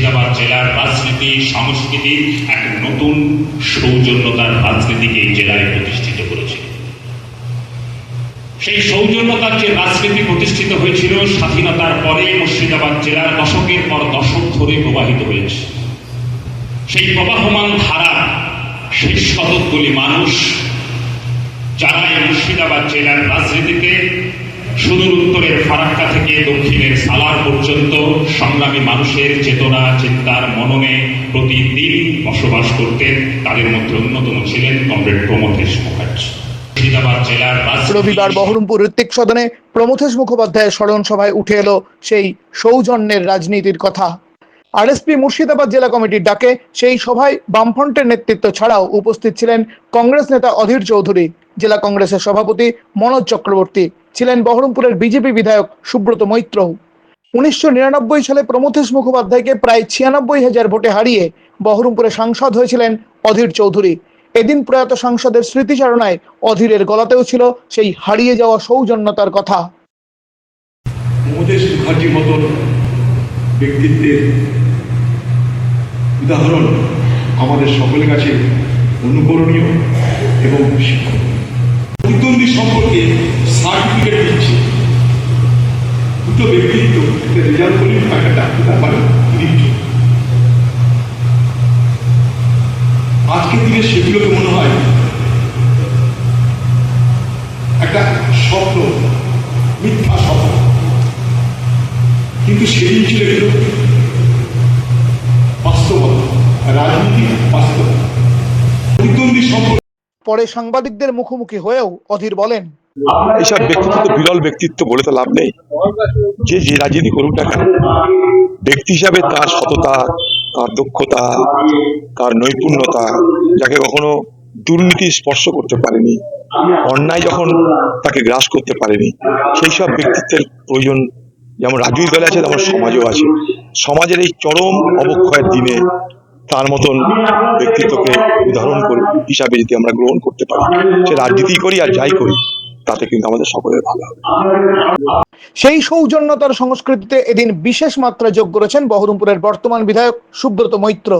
মুর্শিদাবাদ জেলার রাজনীতি সংস্কৃতি এক নতুন সৌজন্যতার রাজনীতিকে এই জেলায় প্রতিষ্ঠিত করেছে। সেই সৌজন্যতার যে রাজনীতি প্রতিষ্ঠিত হয়েছিল, স্বাধীনতার পরে মুর্শিদাবাদ জেলার দশকের পর দশক ধরে প্রবাহিত হয়েছে। সেই প্রবাহমান ধারা সেই শতকগুলি মানুষ যারা এই মুর্শিদাবাদ জেলার রাজনীতিতে সুদূর উত্তরের ফারাক্কা থেকে দক্ষিণের সালার পর্যন্ত সংগ্রামী মানুষের চেতনা, চিন্তার মননে প্রতিদিন বসবাস করতেন। তাদের মধ্যে অন্যতম ছিলেন কমরেড প্রমথেশ মুখার্জি। রবিবার বহরমপুর ঋত্বিক সদনে প্রমথেশ মুখোপাধ্যায়ের স্মরণ সভায় উঠে এলো সেই সৌজন্যের রাজনীতির কথা। আরএসপি মুর্শিদাবাদ জেলা কমিটির ডাকে সেই সভায় বামফ্রন্টের নেতৃত্ব ছাড়াও উপস্থিত ছিলেন কংগ্রেস নেতা অধীর চৌধুরী। জেলা কংগ্রেসের সভাপতি মনোজ চক্রবর্তী ছিলেন বহরমপুরের বিজেপি বিধায়ক সুব্রত মৈত্র। উনিশশো নিরানব্বই সালে প্রমথেশ মুখোপাধ্যায়কে প্রায় ছিয়ানব্বই হাজার ভোটে হারিয়ে বহরমপুরে সাংসদ হয়েছিলেন অধীর চৌধুরী। এদিন প্রয়াত সাংসদের স্মৃতিচারণায় অধীরের গলাতেও ছিল সেই হারিয়ে যাওয়া সৌজন্যতার কথা। ব্যক্তিত্বের উদাহরণ আমাদের সকলের কাছে অনুকরণীয় এবং শিক্ষণীয়। প্রতিদ্বন্দ্বী সম্পর্কে সার্টিফিকেট দিচ্ছে দুটো ব্যক্তিত্ব একটা রেজাল্ট করি একটা ডাক্তার ব্যাপারে নিচ্ছে আজকের দিনে সেগুলোকে মনে হয় একটা স্বপ্ন মিথ্যা স্বপ্ন। কিন্তু সেদিন ছিল এগুলো বাস্তবতা রাজনীতি বাস্তবতা। প্রতিদ্বন্দ্বী সম্পর্ক। পরে সাংবাদিকদের মুখোমুখি হয়েও অধীর বলেন এইসব ব্যক্তিত্ব তো বিরল ব্যক্তিত্ব বলে তো লাভ নেই। যে যে রাজনীতি করুক না কেন ব্যক্তি হিসাবে তার সততা তার দক্ষতা তার নৈপুণ্যতা যাকে কখনো দুর্নীতি স্পর্শ করতে পারেনি অন্যায় যখন তাকে গ্রাস করতে পারেনি, সেই সব ব্যক্তিত্বের প্রয়োজন, যেমন রাজনীতি দলে আছে, তেমন সমাজও আছে। সমাজের এই চরম অবক্ষয়ের দিনে তার মতন ব্যক্তিত্বকে উদাহরণ করে, হিসাবে যদি আমরা গ্রহণ করতে পারি, সে রাজনীতি করি আর যাই করি, তাতে কিন্তু আমাদের সকলের ভালো সেই সৌজন্যতার সংস্কৃতিতে এদিন বিশেষ মাত্রা যোগ করেছেন বহরমপুরের বর্তমান বিধায়ক সুব্রত মৈত্র।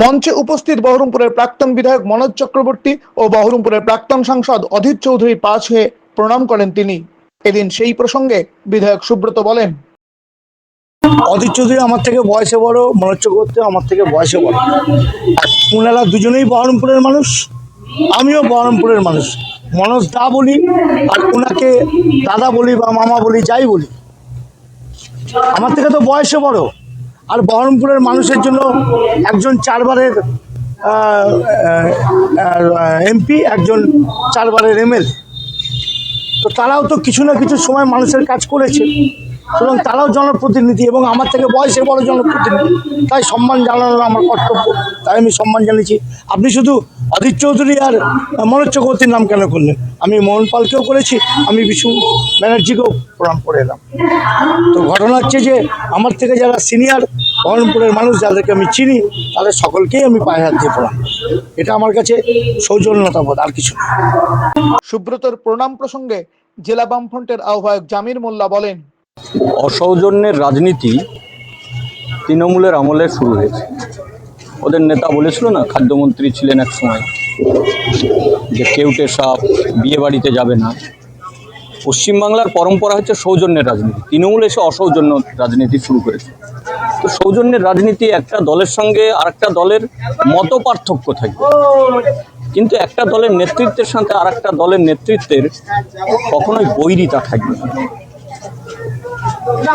মঞ্চে উপস্থিত বহরমপুরের প্রাক্তন বিধায়ক মনোজ চক্রবর্তী ও বহরমপুরের প্রাক্তন সাংসদ অধীর চৌধুরী পা হয়ে প্রণাম করেন তিনি। এদিন সেই প্রসঙ্গে বিধায়ক সুব্রত বলেন, অধীর চৌধুরী আমার থেকে বয়সে বড়, মনোজ চক্রবর্তী আমার থেকে বয়সে বড়। ওনারা দুজনেই বহরমপুরের মানুষ, আমিও বহরমপুরের মানুষ। মনোজ দা বলি আর ওনাকে দাদা বলি বা মামা বলি, যাই বলি। আমার থেকে তো বয়সে বড়। আর বহরমপুরের মানুষের জন্য একজন চারবারের এমপি, একজন চারবারের এমএলএ। তো তারাও তো কিছু না কিছু সময় মানুষের কাজ করেছে। এবং তারাও জনপ্রতিনিধি এবং আমার থেকে বয়সে বড় জনপ্রতিনিধি। তাই সম্মান জানানো আমার কর্তব্য। তাই আমি সম্মান জানিয়েছি। আপনি শুধু অধীর চৌধুরী আর মনোজ চক্রবর্তীর নাম কেন করলেন? আমি মোহন পালকেও করেছি, আমি বিশু ব্যানার্জিকেও প্রণাম করে এলাম। তো ঘটনা হচ্ছে যে, আমার থেকে যারা সিনিয়র বহরমপুরের মানুষ, যাদেরকে আমি চিনি, তাদের সকলকেই আমি পায়ে হাত দিয়ে প্রণাম। এটা আমার কাছে সৌজন্যতাবোধ আর কিছু সুব্রতর প্রণাম প্রসঙ্গে জেলা বামফ্রন্টের আহ্বায়ক জামির মোল্লা বলেন অসৌজন্যের রাজনীতি তৃণমূলের আমলে শুরু হয়েছে। ওদের নেতা বলেছিল না, খাদ্যমন্ত্রী ছিলেন এক সময়, যে কেউটে সাপ বিয়ে বাড়িতে যাবে না। পশ্চিমবাংলার পরম্পরা হচ্ছে সৌজন্যের রাজনীতি। তৃণমূল এসে অসৌজন্য রাজনীতি শুরু করেছে। তো সৌজন্যের রাজনীতি একটা দলের সঙ্গে আরেকটা দলের মত পার্থক্য থাকবে কিন্তু একটা দলের নেতৃত্বের সাথে আর একটা দলের নেতৃত্বের কখনোই বৈরিতা থাকবে না।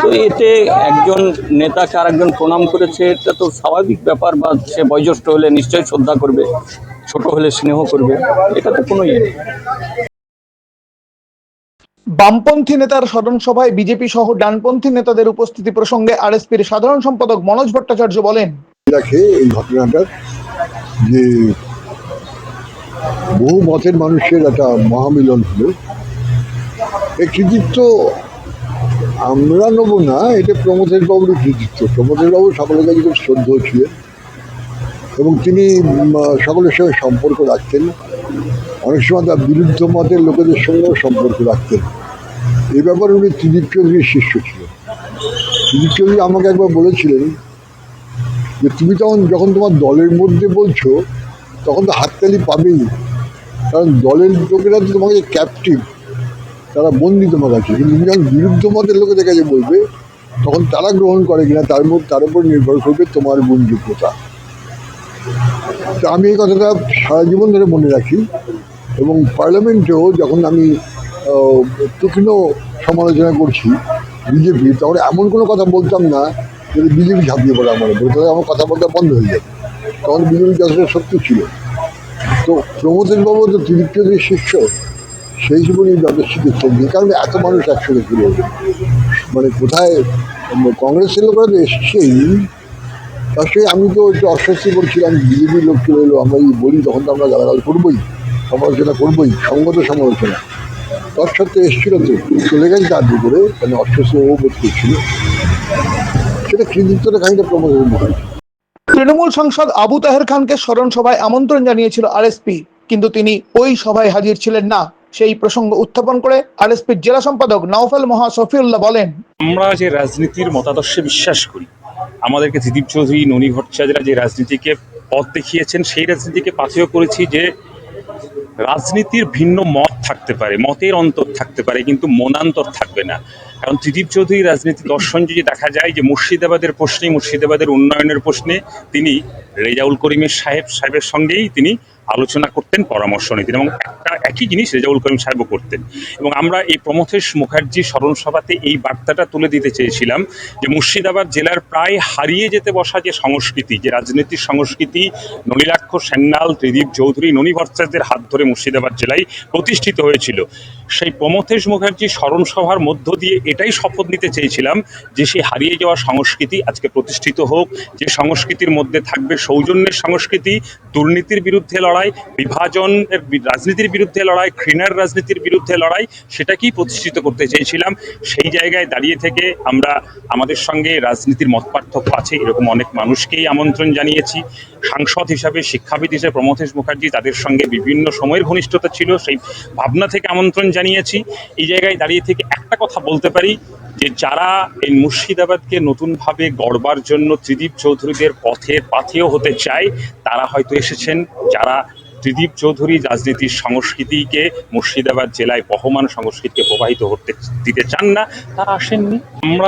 তো এতে একজন নেতাকে আরেকজন প্রণাম করেছে এটা তো স্বাভাবিক ব্যাপার বা সে বয়োজ্যেষ্ঠ হলে নিশ্চয়ই শ্রদ্ধা করবে ছোট হলে স্নেহ করবে এটা তো কোনো ইয়ে নেই। বামপন্থী নেতার স্মরণ সভায় বিজেপি সহ ডানপন্থী নেতাদের উপস্থিতি প্রসঙ্গে আরএসপির সাধারণ সম্পাদক মনোজ ভট্টাচার্য বলেন রাখে এই ঘটনাটার যে বহু মতের মানুষের একটা মহামিলন হলো। এই কৃতিত্ব আমরা নেব না, এটা প্রমোদের বাবুর কৃতিত্ব। প্রমোদের বাবু সকলের কাছে খুব শ্রদ্ধেয় ছিলেন এবং তিনি সকলের সঙ্গে সম্পর্ক রাখতেন। অনেক সময় তার বিরুদ্ধ মতের লোকেদের সঙ্গেও সম্পর্ক রাখতেন। এই ব্যাপারে উনি ত্রিদীপ চৌধুরীর শিষ্য ছিলেন। ত্রিদীপ চৌধুরী আমাকে একবার বলেছিলেন যে, তুমি তখন যখন তোমার দলের মধ্যে বলছো, তখন তো হাততালি পাবেই। কারণ দলের লোকেরা তো তোমাকে ক্যাপটিভ তারা বন্দি তোমার কাছে কিন্তু তুমি যখন বিরুদ্ধ মতের লোকেদের কাছে বলবে, তখন তারা গ্রহণ করে কিনা, তার মধ্যে তার উপর নির্ভর করবে তোমার গুণযোগ্যতা। তো আমি এই কথাটা সারা জীবন ধরে মনে রাখি এবং পার্লামেন্টেও যখন আমি তীক্ষ্ণ সমালোচনা করছি বিজেপি, তখন এমন কোনো কথা বলতাম না যদি বিজেপি ঝাঁপিয়ে পড়ে আমার উপরে। তাহলে আমার কথা বলতে বন্ধ হয়ে যাবে তখন বিজেপি যথেষ্ট সত্যি ছিল। তো প্রমোদের বাবু তো তৃতীয় শিষ্য। সেই জীবনে যথেষ্ট যে কারণে এত মানুষ ফিরে এলো। মানে কোথায় কংগ্রেসের লোকরা তো এসছেই। তার আমি তো একটু অস্বস্তি করছিলাম বিজেপির লোক চলে এলো, আমরা বলি, তখন তো আমরা গালাগাল করবোই, সমালোচনা করবোই, সঙ্গত সমালোচনা। তৎসত্ত্বেও এসেছিল তো, চলে গেছে তার দুপুরে মানে অস্বস্তি ও বোধ করছিল। সেটা কৃতিত্বটা খানিকটা প্রমোদের মুখার্জি তৃণমূল সাংসদ আবু তাহের খানকে স্মরণ সভায় আমন্ত্রণ জানিয়েছিল আরএসপি, কিন্তু তিনি ওই সভায় হাজির ছিলেন না। সেই প্রসঙ্গ উত্থাপন করে আরএসপির জেলা সম্পাদক নওফেল মহা সফিউল্লাহ বলেন, আমরা যে রাজনীতির মতাদর্শে বিশ্বাস করি, আমাদেরকে দিলীপ চৌধুরী, ননী ভট্টাচার্যরা যে রাজনীতিকে পথ দেখিয়েছেন, সেই রাজনীতিকে পাথেয় করেছি যে রাজনীতির ভিন্ন মত থাকতে পারে, মতের অন্তর থাকতে পারে, কিন্তু মনান্তর থাকবে না। কারণ ত্রিদীপ চৌধুরী রাজনীতি দর্শন যদি দেখা যায় যে মুর্শিদাবাদের প্রশ্নে, মুর্শিদাবাদের উন্নয়নের প্রশ্নে, তিনি রেজাউল করিমের সাহেব, সাহেবের সঙ্গেই তিনি আলোচনা করতেন, পরামর্শ নিতেন এবং একটা একই জিনিস রেজাউল করিম সাহেবও করতেন। এবং আমরা এই প্রমথেশ মুখার্জি স্মরণ সভাতে এই বার্তাটা তুলে দিতে চেয়েছিলাম যে মুর্শিদাবাদ জেলার প্রায় হারিয়ে যেতে বসা যে সংস্কৃতি, যে রাজনীতির সংস্কৃতি নলিলাক্ষ সেন্নাল, ত্রিদীপ চৌধুরী, ননী ভট্টাচার্যের হাত ধরে মুর্শিদাবাদ জেলায় প্রতিষ্ঠিত হয়েছিল। সেই প্রমথেশ মুখার্জি স্মরণ সভার মধ্য দিয়ে এটাই শপথ নিতে চেয়েছিলাম যে সেই হারিয়ে যাওয়া সংস্কৃতি আজকে প্রতিষ্ঠিত হোক, যে সংস্কৃতির মধ্যে থাকবে সৌজন্যের সংস্কৃতি, দুর্নীতির বিরুদ্ধে লড়াই বিভাজনের বি- রাজনীতির বিরুদ্ধে লড়াই, ঘৃণার রাজনীতির বিরুদ্ধে লড়াই, সেটাকেই প্রতিষ্ঠিত করতে চেয়েছিলাম। সেই জায়গায় দাঁড়িয়ে থেকে আমরা আমাদের সঙ্গে রাজনীতির মত পার্থক্য আছে, এরকম অনেক মানুষকেই আমন্ত্রণ জানিয়েছি। সাংসদ হিসাবে, শিক্ষাবিদ হিসেবে প্রমথেশ মুখার্জি তাদের সঙ্গে বিভিন্ন সময়ের ঘনিষ্ঠতা ছিল, সেই ভাবনা থেকে আমন্ত্রণ জানিয়েছি। এই জায়গায় দাঁড়িয়ে থেকে একটা কথা বলতে পারি, যে যারা এই মুর্শিদাবাদকে নতুনভাবে গড়বার জন্য ত্রিদীপ চৌধুরীদের পথে পাথেয় হতে চায়, তারা হয়তো এসেছেন। যারা ত্রিদীপ চৌধুরী রাজনীতির সংস্কৃতিকে মুর্শিদাবাদ জেলায় বহমান সংস্কৃতিকে প্রবাহিত করতে দিতে চান না তারা আসেননি। আমরা